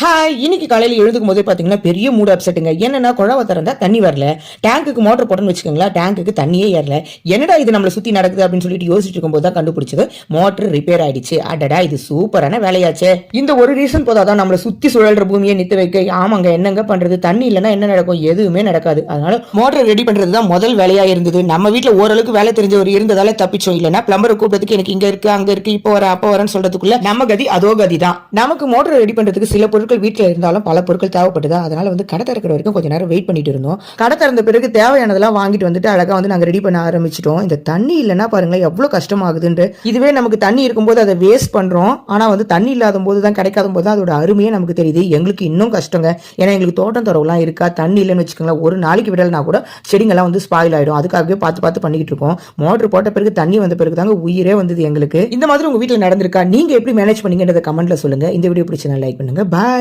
Hi இன்னைக்கு காலையில் எழுதுக்கும் போதே பார்த்தீங்கன்னா பெரிய மூடு அப்செட்டுங்க என்னன்னா குழாவை திறந்தா தண்ணி வரல. டேங்குக்கு மோட்டர் போட்டோன்னு வச்சுக்கோங்களேன் டேங்குக்கு தண்ணியே ஏறல. என்னடா இது நம்மளை சுற்றி நடக்குது அப்படின்னு சொல்லிட்டு யோசிச்சுட்டு இருக்கும்போது தான் கண்டுபிடிச்சது மோட்டர் ரிப்பேர் ஆயிடுச்சு. அடடா இது சூப்பரான வேலையாச்சே. இந்த ஒரு ரீசன் போதாதான் நம்மளை சுற்றி சுழல்ற பூமியை நித்து வைக்க ஆமாங்க என்னங்க பண்றது? தண்ணி இல்லைன்னா என்ன நடக்கும்? எதுவுமே நடக்காது. அதனால மோட்டர் ரெடி பண்றது தான் முதல் வேலையா இருந்தது. நம்ம வீட்டில் ஓரளவுக்கு வேலை தெரிஞ்சவர் இருந்ததால தப்பிச்சோம். இல்லைன்னா பிளம்பரை கூப்பிட்டதுக்கு எனக்கு இங்க இருக்கு அங்க இருக்கு இப்போ வர அப்போ வரேன்னு சொல்றதுக்குள்ள நம்ம கதி அதோ கதி தான் நமக்கு மோட்டர் ரெடி பண்றதுக்கு சில பொருட்கள் வீட்டில் இருந்தாலும் பல பொருட்கள் தேவைப்பட்டதா அதனால வந்து கடை திறக்கிற வரைக்கும் கொஞ்சம் நேரம் வெயிட் பண்ணிட்டு இருந்தோம். கடை திறந்த பிறகு தேவையானதெல்லாம் வாங்கிட்டு வந்துட்டு அழகாக வந்து நாங்கள் ரெடி பண்ண ஆரம்பிச்சிட்டோம். இந்த தண்ணி இல்லைன்னா பாருங்களேன் எவ்வளோ கஷ்டமாகுதுன்ட்டு. இதுவே நமக்கு தண்ணி இருக்கும்போது அதை வேஸ்ட் பண்ணுறோம் ஆனால் வந்து தண்ணி இல்லாத போது தான் கிடைக்காத போது தான் அதோட அருமையே நமக்கு தெரியுது. எங்களுக்கு இன்னும் கஷ்டங்க. ஏன்னா எங்களுக்கு தோட்டம் துறவுலாம் இருக்கா? தண்ணி இல்லைன்னு வச்சுக்கோங்களேன் ஒரு நாளைக்கு விடலைனா கூட செடிங்கெல்லாம் வந்து ஸ்பாயில் ஆகிடும் அதுக்காகவே பார்த்து பார்த்து பண்ணிக்கிட்டு இருக்கோம். மோட்ரு போட்ட பிறகு தண்ணி வந்த பிறகு தாங்க உயிரே வந்தது எங்களுக்கு. இந்த மாதிரி உங்கள் வீட்டில் நடந்திருக்கா? நீங்கள் எப்படி மேனேஜ் பண்ணீங்கன்றத கமெண்ட்டில் சொல்லுங்கள் இந்த வீடியோ பிடிச்சா லைக் பண்ணுங்கள் பாய்